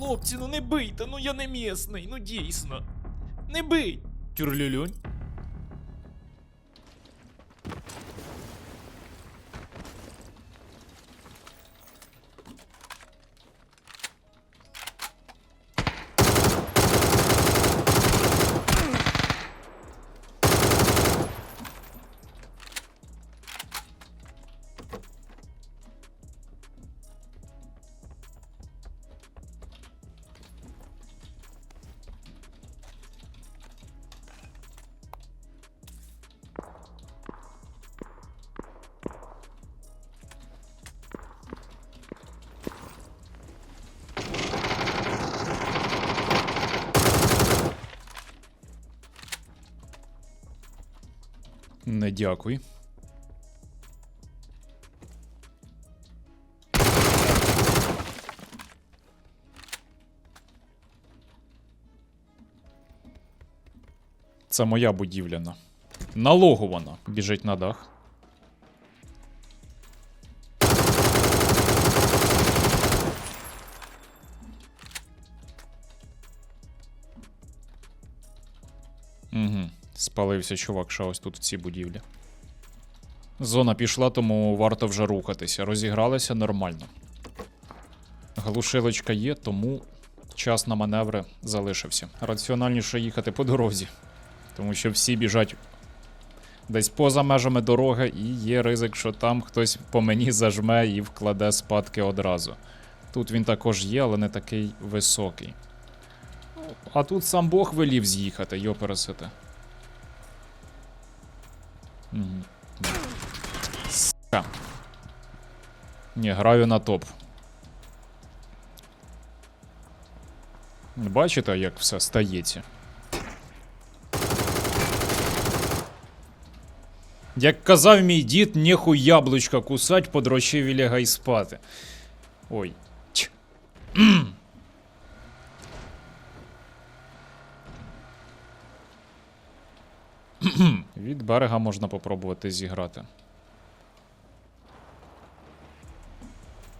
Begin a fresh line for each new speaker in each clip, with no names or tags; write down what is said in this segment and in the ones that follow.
хлопці, ну не бийте, ну я не місний, ну дійсно. Не бий. Тюрлюлюнь. Не дякуй. Це моя будівляна. Налогована. Біжить на дах. Спалився чувак, ще ось тут в цій будівлі. Зона пішла, тому варто вже рухатися. Розігралися нормально. Глушилочка є, тому час на маневри залишився. Раціональніше їхати по дорозі, тому що всі біжать десь поза межами дороги, і є ризик, що там хтось по мені зажме і вкладе спадки одразу. Тут він також є, але не такий високий. А тут сам Бог велів з'їхати, йо пересити. Сука. Ні, граю на топ. Бачите, як все стається? Як казав мій дід, нехуй яблучка кусать, подрощиві лягай спати. Ой. Від берега можна попробувати зіграти.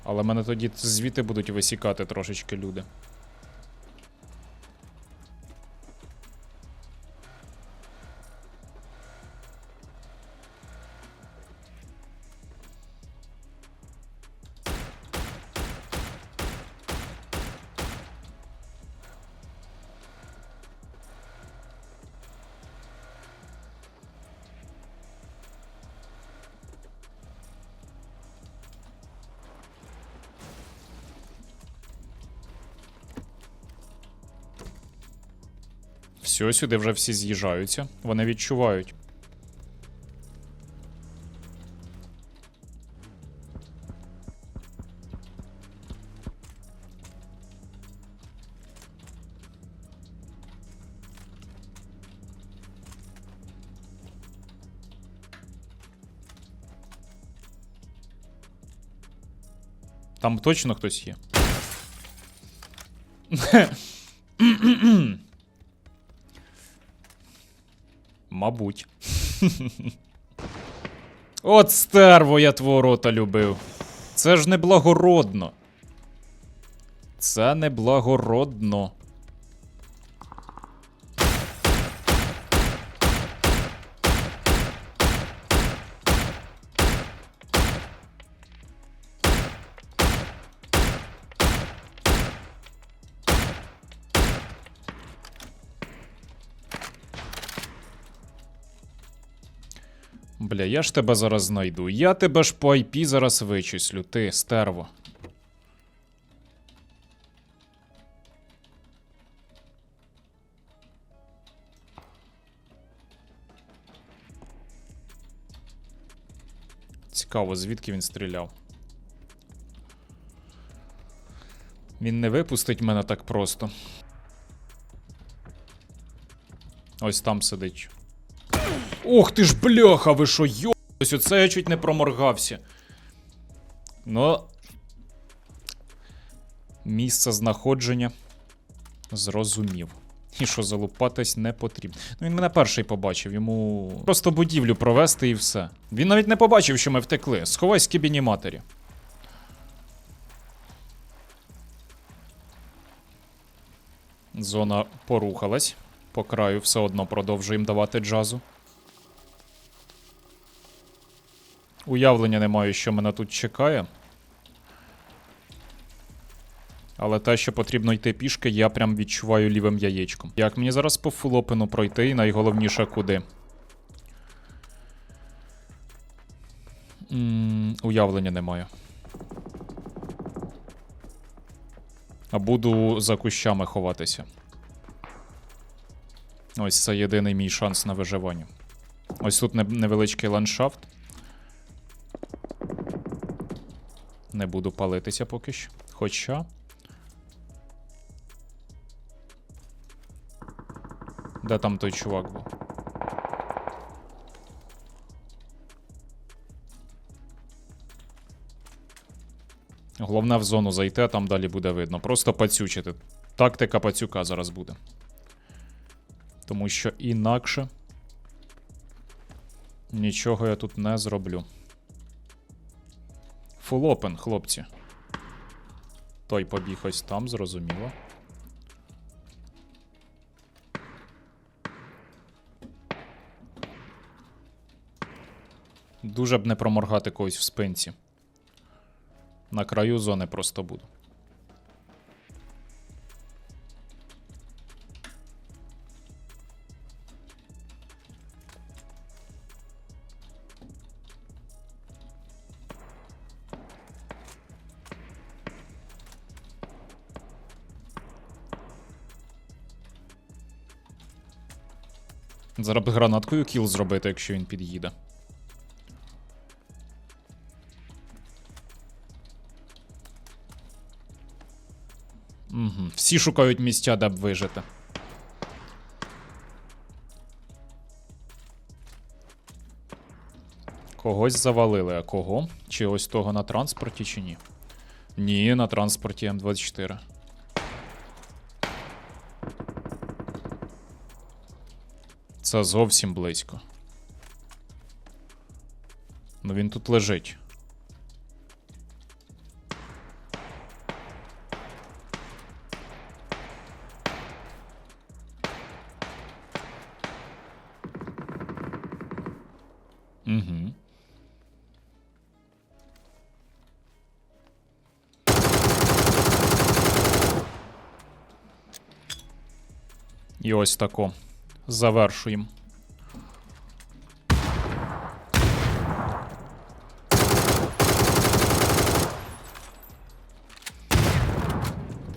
Але мене тоді звідти будуть висікати трошечки люди. Все, сюди вже всі з'їжджаються. Вони відчувають. Там точно хтось є. Мабуть. От стерво я твого рота любив. Це ж не благородно. Це не Бля, я ж тебе зараз знайду. Я тебе ж по IP зараз вичислю, ти, стерво. Цікаво, звідки він стріляв. Він не випустить мене так просто. Ось там сидить. Ох ти ж бляха, ви що, йось, оце я чуть не проморгався. Ну. Місце знаходження. Зрозумів. І що залупатись не потрібно. Ну він мене перший побачив, йому просто будівлю провести і все. Він навіть не побачив, що ми втекли. Сховай скібіні матері. Зона порухалась. По краю все одно продовжуємо давати джазу. Уявлення не маю, що мене тут чекає. Але те, що потрібно йти пішки, я прям відчуваю лівим яєчком. Як мені зараз по фулопину пройти, і найголовніше куди? м уявлення не маю. А буду за кущами ховатися. Ось це єдиний мій шанс на виживання. Ось тут невеличкий ландшафт. Не буду палитися поки що. Хоча. Де там той чувак був? Головне в зону зайти, а там далі буде видно. Просто пацючити. Тактика пацюка зараз буде. Тому що інакше нічого я тут не зроблю. Full open, хлопці. Той побіг ось там, зрозуміло. Дуже б не проморгати когось в спинці. На краю зони просто буду. Зараз гранаткою кіл зробити, якщо він під'їде. Угу. Всі шукають місця, де б вижити. Когось завалили, а кого? Чи ось того на транспорті, чи ні? Ні, на транспорті М24. Це зовсім близько. Ну він тут лежить. Угу. І ось тако. Завершуємо.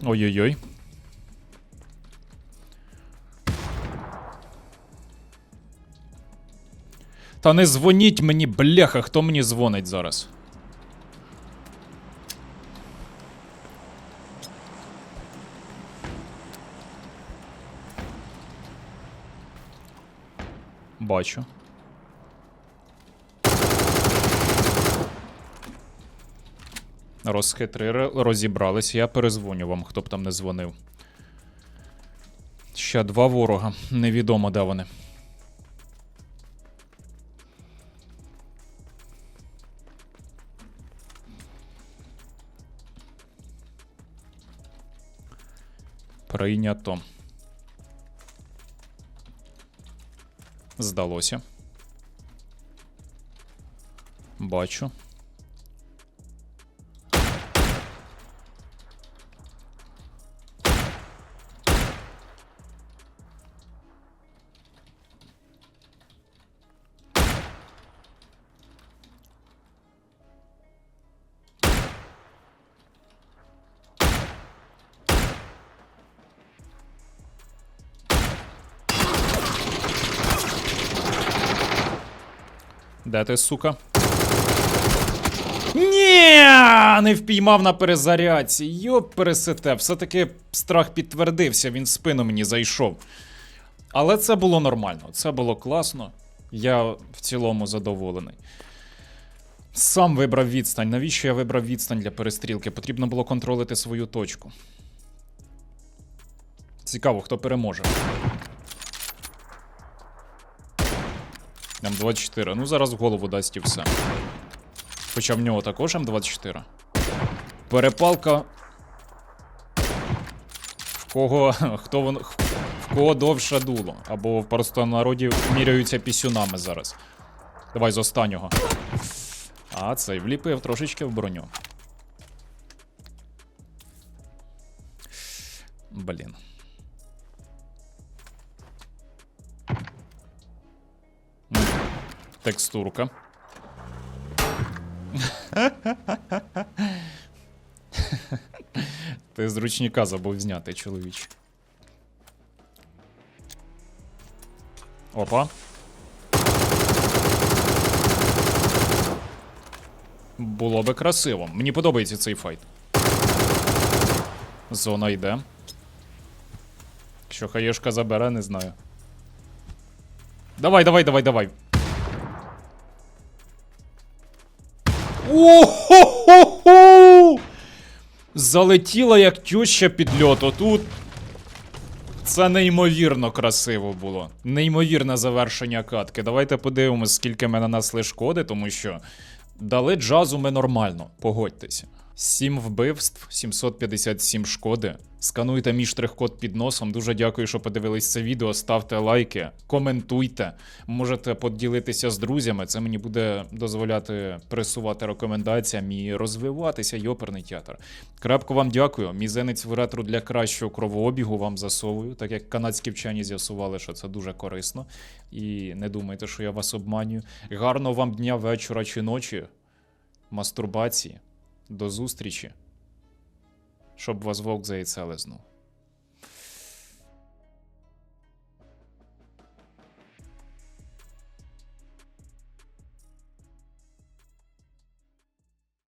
Ой-ой-ой. Та не дзвоніть мені, бляха, хто мені дзвонить зараз? Бачу. Розхитрили, розібрались. Я перезвоню вам, хто б там не дзвонив. Ще два ворога. Невідомо, де вони. Прийнято. Здалося. Бачу. Де ти, сука? Ні, не впіймав на перезарядці. Йоп, пересете. Все-таки страх підтвердився, він в спину мені зайшов. Але це було нормально, це було класно. Я в цілому задоволений. Сам вибрав відстань. Навіщо я вибрав відстань для перестрілки? Потрібно було контролити свою точку. Цікаво, хто переможе. М24. Ну, зараз в голову дасть і все. Хоча в нього також М24. Перепалка. В кого хто вон, в кого довше дуло. Або в просто народі міряються пісюнами зараз. Давай з останнього. А, цей вліпив трошечки в броню. Блін. Текстурка. Ти з ручника забув зняти, чоловіч. Опа. Було би красиво. Мені подобається цей файт. Зона йде. Якщо хаєшка забере, не знаю. Давай, давай, давай, давай. О-хо-хо-хо! Залетіла як тюща під льот. Отут. Це неймовірно красиво було. Неймовірне завершення катки. Давайте подивимось, скільки ми нанесли шкоди, тому що дали джазу ми нормально, погодьтеся. 7 вбивств, 757 шкоди. Скануйте мій штрих-код під носом. Дуже дякую, що подивились це відео. Ставте лайки, коментуйте. Можете поділитися з друзями. Це мені буде дозволяти пресувати рекомендаціям і розвиватися й оперний театр. Крапко вам дякую. Мізинець в ретро для кращого кровообігу вам засовую, так як канадські вчені з'ясували, що це дуже корисно. І не думайте, що я вас обманюю. Гарного вам дня, вечора чи ночі. Мастурбації. До зустрічі. Щоб вас вовк за яйце лизнув.